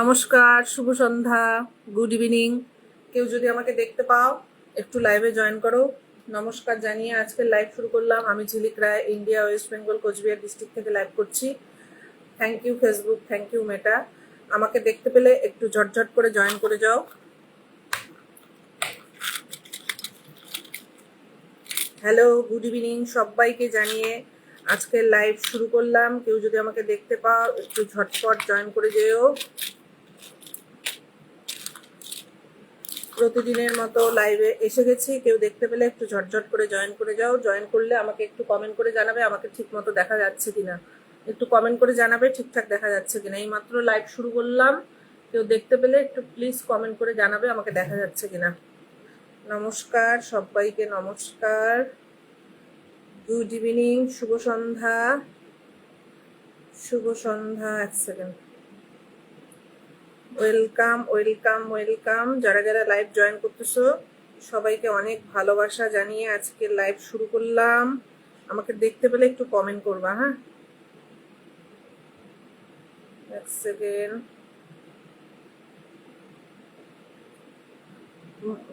নমস্কার, শুভ সন্ধ্যা good evening কেউ যদি আমাকে দেখতে পাও, একটু লাইভে জয়েন করো। নমস্কার জানিয়ে আজকে লাইভ শুরু করলাম। আমি Jhilik Roy India West Bengal Coochbehar district থেকে লাইভ করছি। Thank you Facebook thank you Meta আমাকে দেখতে পেলে একটু ঝটঝট করে জয়েন করে যাও। হ্যালো গুড ইভিনিং সবাইকে জানিয়ে আজকে লাইভ শুরু করলাম। কেউ যদি আমাকে দেখতে পাও, একটু ঝটপট জয়েন করে যেও। প্রতিদিনের মতো লাইভে এসে গেছি। কেউ দেখতে পেলে একটু ঝটঝট করে জয়েন করে যাও। জয়েন করলে আমাকে একটু কমেন্ট করে জানাবে আমাকে ঠিক মতো দেখা যাচ্ছে কিনা। একটু কমেন্ট করে জানাবে ঠিকঠাক দেখা যাচ্ছে কিনা। এই মাত্র লাইভ শুরু করলাম। কেউ দেখতে পেলে একটু প্লিজ কমেন্ট করে জানাবে আমাকে দেখা যাচ্ছে কিনা। নমস্কার, সবাইকে নমস্কার। গুড ইভিনিং শুভ সন্ধ্যা। শুভ সন্ধ্যা, এক সেকেন্ড ওয়েলকাম ওয়েলকাম ওয়েলকাম। যারা যারা লাইভ জয়েন করতেছো, সবাইকে অনেক ভালোবাসা জানিয়ে আজকে লাইভ শুরু করলাম। আমাকে দেখতে পেলে একটু কমেন্ট করবা হ্যাঁ? সেকেন্ড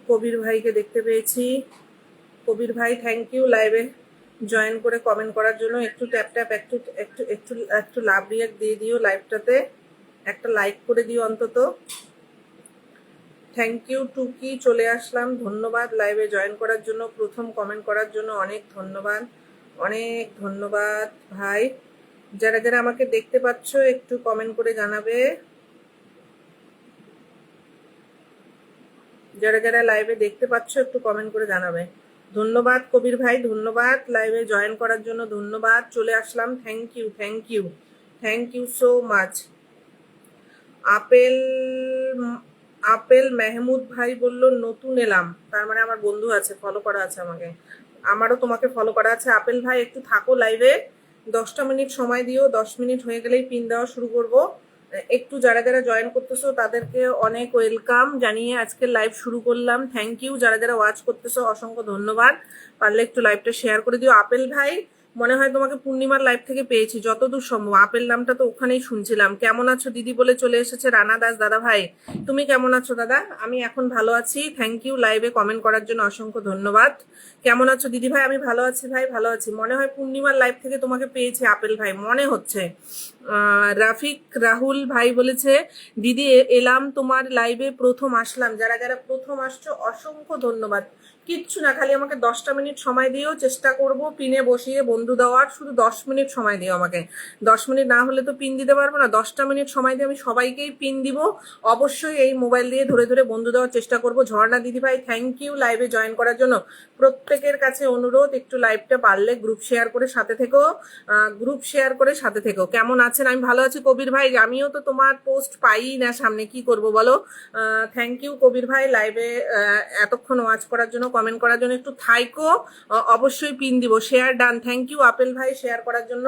কবির ভাইকে দেখতে পেয়েছি। কবির ভাই থ্যাংক ইউ লাইভে জয়েন করে কমেন্ট করার জন্য একটু ট্যাপ ট্যাপ একটু একটু একটু একটু লাভ রিয়াক্ট দিয়ে দিও লাইভটাতে একটা লাইক করে দিও অন্তত। থ্যাংক ইউ টুকি চলে আসলাম। ধন্যবাদ লাইভে জয়েন করার জন্য। প্রথম কমেন্ট করার জন্য অনেক ধন্যবাদ। অনেক ধন্যবাদ ভাই। যারা যারা আমাকে দেখতে পাচ্ছ, একটু কমেন্ট করে জানাবে। যারা যারা লাইভে দেখতে পাচ্ছ, একটু কমেন্ট করে জানাবে। ধন্যবাদ কবির ভাই, ধন্যবাদ। লাইভে জয়েন করার জন্য ধন্যবাদ। চলে আসলাম। Thank you thank you thank you so much Apel Apel Mehmud ভাই বলল, নতুন এলাম। তার মানে আমার বন্ধু আছে ফলো করা আছে আমাকে। আমারও তোমাকে ফলো করা আছে। আপেল ভাই, একটু থাকো লাইভে দশটা মিনিট সময় দিও, দশ মিনিট হয়ে গেলেই পিন দেওয়া শুরু করব। একটু যারা যারা জয়েন করতেছো, তাদেরকে অনেক ওয়েলকাম জানিয়ে আজকে লাইভ শুরু করলাম। থ্যাংক ইউ যারা যারা ওয়াচ করতেছো, অসংখ্য ধন্যবাদ। পারলে একটু লাইভটা শেয়ার করে দিও। আপেল ভাই মনে হয় তোমাকে পূর্ণিমার লাইভ থেকে পেয়েছি, যতদূর সম্ভব। আপেল নামটা তো ওখানেই শুনছিলাম। কেমন আছো? দিদি বলে চলে এসেছে রানা দাস। দাদা ভাই, তুমি কেমন আছো দাদা? আমি এখন ভালো আছি। থ্যাংক ইউ লাইভে কমেন্ট করার জন্য অসংখ্য ধন্যবাদ। কেমন আছো দিদি ভাই? আমি ভালো আছি ভাই, ভালো আছি। মনে হয় পূর্ণিমার লাইভ থেকে তোমাকে পেয়েছি, আপেল ভাই। মনে হচ্ছে। রাফিক, রাহুল ভাই বলেছে, দিদি এলাম তোমার লাইভে প্রথম আসলাম। যারা যারা প্রথম আসছো, অসংখ্য ধন্যবাদ। কিচ্ছু না, খালি আমাকে দশটা মিনিট সময় দিও, চেষ্টা করব পিনে বসিয়ে বন্ধু দেওয়ার। শুধু দশ মিনিট সময় দিও আমাকে। দশ মিনিট না হলে তো পিন দিতে পারব না। দশটা মিনিট সময় দিয়ে আমি সবাইকেই পিন দিব। অবশ্যই এই মোবাইল দিয়ে ধরে ধরে বন্ধু দেওয়ার চেষ্টা করব। ঝর্ণা দিদি ভাই থ্যাংক ইউ লাইভে জয়েন করার জন্য। প্রত্যেকের কাছে অনুরোধ, একটু লাইভটা পারলে গ্রুপ শেয়ার করে সাথে থেকো। গ্রুপ শেয়ার করে সাথে থেকো। কেমন আছেন আমি ভালো আছি কবির ভাই, আমিও তো তোমার পোস্ট পাই না সামনে, কি করব বলো? থ্যাংক ইউ কবির ভাই লাইভে এতক্ষণ ওয়াচ করার জন্য কমেন্ট করার জন্য একটু থাইকো অবশ্যই পিন দিব share done thank you Apel ভাই শেয়ার করার জন্য।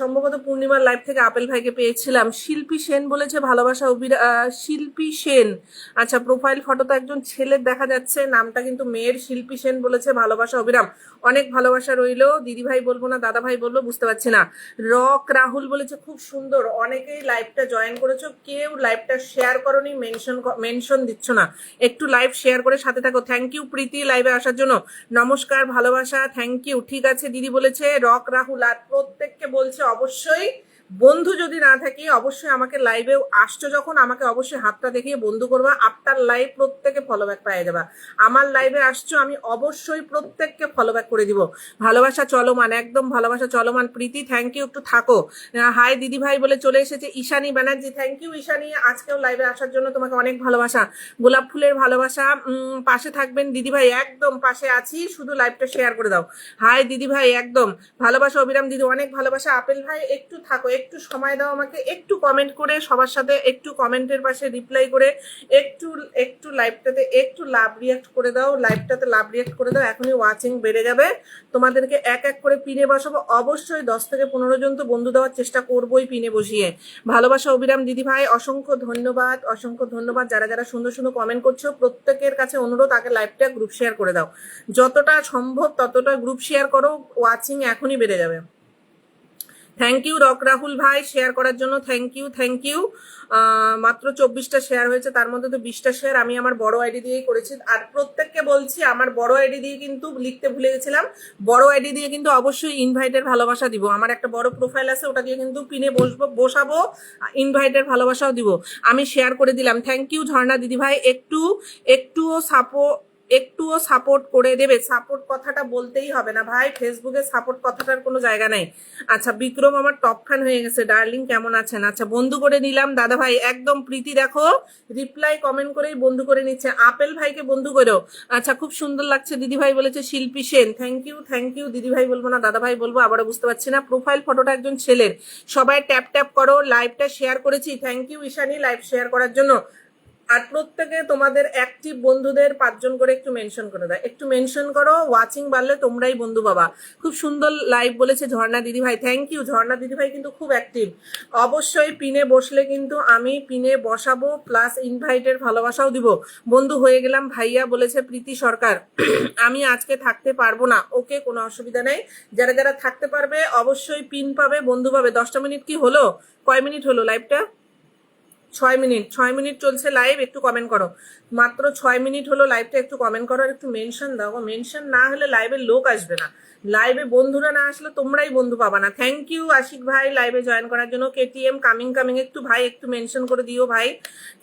সম্ভবত পূর্ণিমার লাইভ থেকে আপেল ভাইকে পেয়েছিলাম। শিল্পী সেন বলেছে, ভালোবাসা অভিরা শিল্পী সেন। আচ্ছা প্রোফাইল ফটো ফটোতে একজন ছেলের দেখা যাচ্ছে, নামটা কিন্তু মেয়ের, শিল্পী সেন বলেছে, ভালোবাসা অভিরাম। অনেক ভালোবাসা রইল দিদি ভাই বলব না দাদা ভাই বলব বুঝতে পারছি না। রক রাহুল বলেছে খুব সুন্দর। অনেকেই লাইভটা জয়েন করেছ, কেউ লাইভটা শেয়ার করনি মেনশন মেনশন দিচ্ছ না। একটু লাইভ শেয়ার করে সাথে থাকো। থ্যাংক ইউ প্রীতি লাইভে আসার জন্য। নমস্কার, ভালোবাসা থ্যাংক ইউ ঠিক আছে, দিদি বলেছে রক রাহুল, আর প্রত্যেককে বলছে অবশ্যই বন্ধু যদি না থাকি, অবশ্যই আমাকে লাইভেও আসছো যখন, আমাকে অবশ্যই হাতটা দেখিয়ে বন্ধু করবা। আপনার লাইভ প্রত্যেকে ফলো ব্যাক পাইয়ে যাবা আমার লাইভে আসছো, আমি অবশ্যই প্রত্যেককে ফলো ব্যাক করে দিব। ভালোবাসা চলমান, একদম ভালোবাসা চলমান। প্রীতি থ্যাংক ইউ একটু থাকো। হাই দিদি ভাই বলে চলে এসেছে, ঈশানী ব্যানার্জি থ্যাংক ইউ ঈশানী। আজকেও লাইভে আসার জন্য তোমাকে অনেক ভালোবাসা। গোলাপ ফুলের ভালোবাসা পাশে থাকবেন দিদি ভাই একদম পাশে আছি, শুধু লাইভটা শেয়ার করে দাও। হাই দিদি ভাই একদম। ভালোবাসা অবিরাম, দিদি, অনেক ভালোবাসা। আপেল ভাই, একটু থাকো একটু সময় দাও আমাকে, একটু কমেন্ট করে সবার সাথে, একটু কমেন্টের পাশে রিপ্লাই করে, একটু একটু লাইভটাতে একটু লাভ রিয়াক্ট করে দাও লাইভটাতে লাভ রিয়াক্ট করে দাও, এখনই ওয়াচিং বেড়ে যাবে। তোমাদেরকে এক এক করে পিনে বসাবো। অবশ্যই দশ থেকে পনেরো জন তো বন্ধু দেওয়ার চেষ্টা করবোই পিনে বসিয়ে। ভালোবাসা অবিরাম দিদি ভাই, অসংখ্য ধন্যবাদ অসংখ্য ধন্যবাদ। যারা যারা সুন্দর সুন্দর কমেন্ট করছ, প্রত্যেকের কাছে অনুরোধ, আগে লাইভটা গ্রুপ শেয়ার করে দাও। যতটা সম্ভব ততটা গ্রুপ শেয়ার করো ওয়াচিং এখনই বেড়ে যাবে। থ্যাংক ইউ রক রাহুল ভাই শেয়ার করার জন্য থ্যাংক ইউ থ্যাংক ইউ মাত্র চব্বিশটা শেয়ার হয়েছে, তার মধ্যে তো বিশটা শেয়ার আমি আমার বড় আইডি দিয়েই করেছি। আর প্রত্যেককে বলছি, আমার বড় আইডি দিয়ে কিন্তু লিখতে ভুলে গেছিলাম। বড় আইডি দিয়ে কিন্তু অবশ্যই ইনভাইটের ভালোবাসা দিব। আমার একটা বড় প্রোফাইল আছে, ওটা দিয়ে কিন্তু পিনে বসবো, বসাবো ইনভাইটের ভালোবাসাও দিব। আমি শেয়ার করে দিলাম। থ্যাংক ইউ ঝর্ণা দিদি ভাই একটু, একটুও সাপোর্ট একটুও সাপোর্ট করে দেবে। সাপোর্ট কথাটা বলতেই হবে না ভাই। ফেসবুকে সাপোর্ট কথাটার কোনো জায়গা নাই। আচ্ছা বিক্রম আমার টপ ফ্যান হয়ে গেছে। ডার্লিং কেমন আছেন? আচ্ছা বন্ধু করে নিলাম। দাদা ভাই, একদম প্রীতি দেখো। রিপ্লাই কমেন্ট করেই বন্ধু করে নিচ্ছে। আপেল ভাইকে বন্ধু করো। আচ্ছা খুব সুন্দর লাগছে। দিদি ভাই বলেছে, Shilpi Sen. Thank you thank you দিদি ভাই বলব না, দাদা ভাই বলব, আবারও বুঝতে পারছি না। প্রোফাইল ফটোটা একজন ছেলের। সবাই ট্যাপ ট্যাপ করো। লাইভটা শেয়ার করেছি। Thank you Ishani live share করার জন্য। আর প্রত্যেকে তোমাদের অ্যাক্টিভ বন্ধুদের পাঁচজন করে একটু মেনশন করে দাও। একটু মেনশন করো ওয়াচিং বাড়লে তোমরাই বন্ধু বাবা খুব সুন্দর লাইভ বলেছে ঝর্ণা দিদি ভাই। থ্যাংক ইউ ঝর্ণা দিদি ভাই কিন্তু খুব অ্যাক্টিভ অবশ্যই পিনে বসলে কিন্তু আমি পিনে বসাবো প্লাস ইনভাইটের ভালোবাসাও দিব। বন্ধু হয়ে গেলাম, ভাইয়া বলেছে, প্রীতি সরকার, আমি আজকে থাকতে পারব না। ওকে কোনো অসুবিধা নেই। যারা যারা থাকতে পারবে, অবশ্যই পিন পাবে, বন্ধু পাবে। দশটা মিনিট কি হলো? কয় মিনিট হলো লাইভটা ছয় মিনিট ছয় মিনিট চলছে লাইভ একটু কমেন্ট করো। মাত্র ছয় মিনিট হলো লাইভটা একটু কমেন্ট করো আর একটু মেনশন দাও। মেনশন না হলে লাইভে লোক আসবে না। লাইভে বন্ধুরা না আসলে তোমরাই বন্ধু পাবা না। থ্যাংক ইউ আশিক ভাই লাইভে জয়েন করার জন্য। কেটিএম কামিং কামিং একটু ভাই, একটু মেনশন করে দিও ভাই।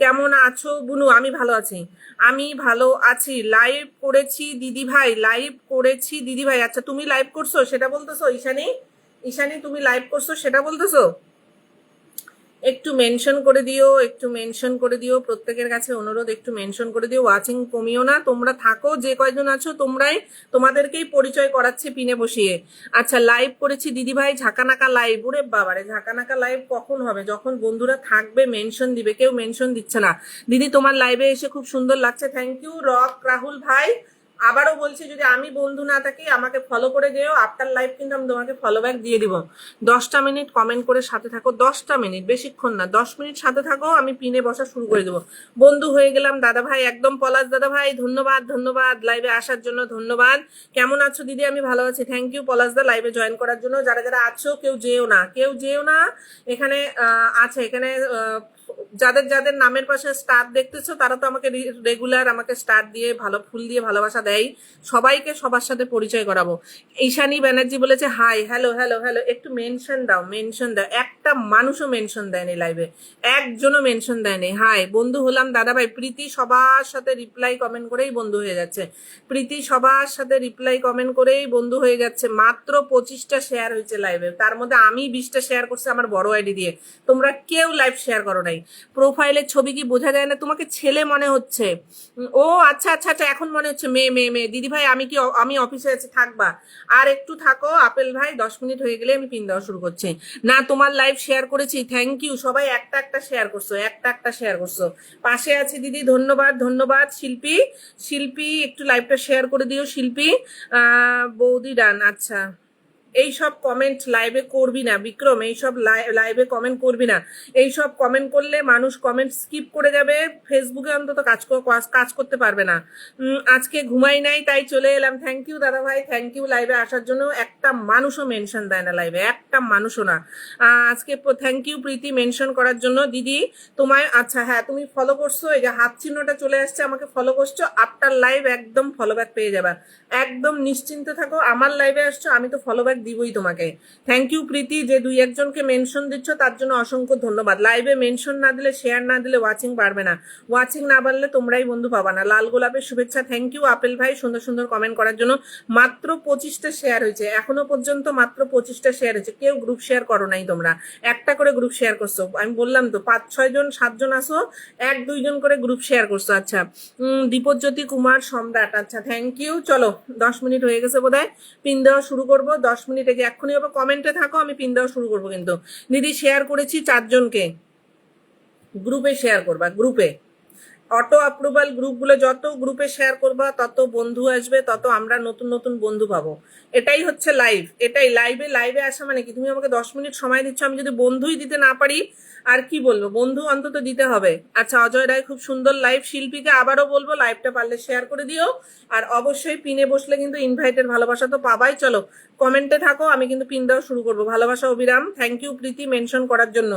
কেমন আছো? বুনু, আমি ভালো আছি। আমি ভালো আছি। লাইভ করেছি দিদি ভাই লাইভ করেছি দিদি ভাই। আচ্ছা তুমি লাইভ করছ? সেটা বলতেছো? ঈশানী? ঈশানি, তুমি লাইভ করছ? সেটা বলতেছো? একটু মেনশন করে দিও, একটু মেনশন করে দিও। প্রত্যেকের কাছে অনুরোধ, একটু মেনশন করে দিও। ওয়াচিং কমিও না। তোমরা থাকো, যে কয়জন আছো, তোমরাই তোমাদেরকেই পরিচয় করাচ্ছে পিনে বসিয়ে। আচ্ছা লাইভ করেছি দিদি ভাই ঝাঁকানাকা লাইভ ওরে বাবারে, ঝাঁকানাকা লাইভ কখন হবে? যখন বন্ধুরা থাকবে মেনশন দিবে। কেউ মেনশন দিচ্ছে না। দিদি, তোমার লাইভে এসে খুব সুন্দর লাগছে। থ্যাংক ইউ রক, রাহুল ভাই। আবারও বলছি, যদি আমি বন্ধু না থাকি, আমাকে ফলো করে যেও। আফটার লাইফ কিন্তু আমি তোমাকে ফলো ব্যাক দিয়ে দিব। দশটা মিনিট কমেন্ট করে সাথে থাকো। দশটা মিনিট বেশিক্ষণ না। দশ মিনিট সাথে থাকো, আমি পিনে বসা শুরু করে দেবো। বন্ধু হয়ে গেলাম দাদা ভাই একদম পলাশ দাদা ভাই ধন্যবাদ। ধন্যবাদ লাইভে আসার জন্য ধন্যবাদ। কেমন আছো দিদি? আমি ভালো আছি। থ্যাংক ইউ পলাশ দা লাইভে জয়েন করার জন্য। যারা যারা আছো, কেউ যেও না। কেউ যেও না। এখানে আছে। এখানে যাদের যাদের নামের পাশে স্টার দেখতেছো, তারা তো আমাকে রেগুলার আমাকে স্টার দিয়ে ভালো ফুল দিয়ে ভালোবাসা দেয়। সবাইকে সবার সাথে পরিচয় করাবো। ঈশানী ব্যানার্জি বলেছে হাই হ্যালো হ্যালো হ্যালো একটু মেনশন দাও মেনশন দাও। একটা মানুষও মেনশন দেয়নি লাইভে একজনও মেনশন দেয়নি। হাই বন্ধু হলাম দাদা ভাই প্রীতি সবার সাথে রিপ্লাই কমেন্ট করেই বন্ধু হয়ে যাচ্ছে। প্রীতি সবার সাথে রিপ্লাই কমেন্ট করেই বন্ধু হয়ে যাচ্ছে। মাত্র পঁচিশটা শেয়ার হয়েছে লাইভে তার মধ্যে আমি বিশটা শেয়ার করছি আমার বড় আইডি দিয়ে। তোমরা কেউ লাইভ শেয়ার করো নাই। প্রোফাইলের ছবি কি বোঝা যায় না? তোমাকে ছেলে মনে হচ্ছে। ও আচ্ছা আচ্ছা আচ্ছা এখন মনে হচ্ছে মেয়ে মেয়ে মেয়ে। দিদি ভাই, আমি কি আমি অফিসে আছি, থাকবা। আর একটু থাকো, আপেল ভাই, দশ মিনিট হয়ে গেলে আমি পিন দেওয়া শুরু করছি। না, তোমার লাইভ শেয়ার করেছি থ্যাংক ইউ সবাই একটা একটা শেয়ার করছ, একটা একটা শেয়ার করছ। পাশে আছে দিদি, ধন্যবাদ ধন্যবাদ। শিল্পী শিল্পী, একটু লাইভটা শেয়ার করে দিও, শিল্পী। বৌদি ডান আচ্ছা। এই সব কমেন্ট লাইভে করবি না, বিক্রম এই সব লাইভে কমেন্ট করবি না। এই সব কমেন্ট করলে মানুষ কমেন্ট স্কিপ করে যাবে ফেসবুকে অন্তত কাজ কাজ করতে পারবে না। আজকে ঘুমাই নাই, তাই চলে এলাম। থ্যাংক ইউ দাদা ভাই থ্যাংক ইউ লাইভে আসার জন্য। একটা মানুষও মেনশন দেয় না লাইভে একটা মানুষও না। আজকে থ্যাংক ইউ প্রীতি মেনশন করার জন্য। দিদি, তোমায় আচ্ছা হ্যাঁ তুমি ফলো করছ, এই যে হাত চিহ্নটা চলে আসছে, আমাকে ফলো করছ আফটার লাইভ একদম ফলো ব্যাক পেয়ে যাবে। একদম নিশ্চিন্ত থাকো, আমার লাইভে আসছো, আমি তো ফলো ব্যাক দিবই তোমাকে। থ্যাংক ইউ প্রীতি, যে দুই একজনকে মেনশন দিচ্ছ, তার জন্য অসংখ্য ধন্যবাদ। লাইভে মেনশন না দিলে শেয়ার না দিলে ওয়াচিং বাড়বে না। ওয়াচিং না বাড়লে তোমরাই বন্ধু পাবা না। লাল গোলাপের শুভেচ্ছা। থ্যাংক ইউ আপেল ভাই, সুন্দর সুন্দর কমেন্ট করার জন্য। মাত্র পঁচিশটা শেয়ার হয়েছে। এখনও পর্যন্ত মাত্র পঁচিশটা শেয়ার হয়েছে। কেউ গ্রুপ শেয়ার করো নাই তোমরা। একটা করে গ্রুপ শেয়ার করছ। আমি বললাম তো, পাঁচ, ছয় জন সাতজন আসো, এক দুইজন করে গ্রুপ শেয়ার করছ। আচ্ছা দীপজ্যোতি কুমার সম্রাট। আচ্ছা থ্যাংক ইউ চলো, দশ মিনিট হয়ে গেছে বোধহয়। পিন দেওয়া শুরু করব। দশ মিনিটে যে এক্ষুনি হবে কমেন্টে থাকো, আমি পিন দেওয়া শুরু করব কিন্তু। দিদি শেয়ার করেছি চারজনকে। গ্রুপে শেয়ার করবা গ্রুপে অটো অ্যাপ্রুভাল গ্রুপগুলো যত গ্রুপে শেয়ার করবা, তত বন্ধু আসবে, তত আমরা নতুন নতুন বন্ধু পাবো। এটাই হচ্ছে লাইভ এটাই লাইভে লাইভে আসা মানে কি? তুমি আমাকে দশ মিনিট সময় দিচ্ছ, আমি যদি বন্ধুই দিতে না পারি, আর কি বলব? বন্ধু অন্তত দিতে হবে। আচ্ছা অজয় রায় খুব সুন্দর লাইভ শিল্পীকে আবারও বলব লাইভটা পারলে শেয়ার করে দিও। আর অবশ্যই পিনে বসলে কিন্তু ইনভাইটের ভালোবাসা তো পাবাই। চলো কমেন্টে থাকো, আমি কিন্তু পিন দেওয়া শুরু করব। ভালোবাসা অবিরাম। থ্যাংক ইউ প্রীতি মেনশন করার জন্য।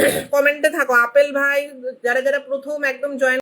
কমেন্টে থাকো। আপেল ভাই যারা যারা প্রথম একদম জয়েন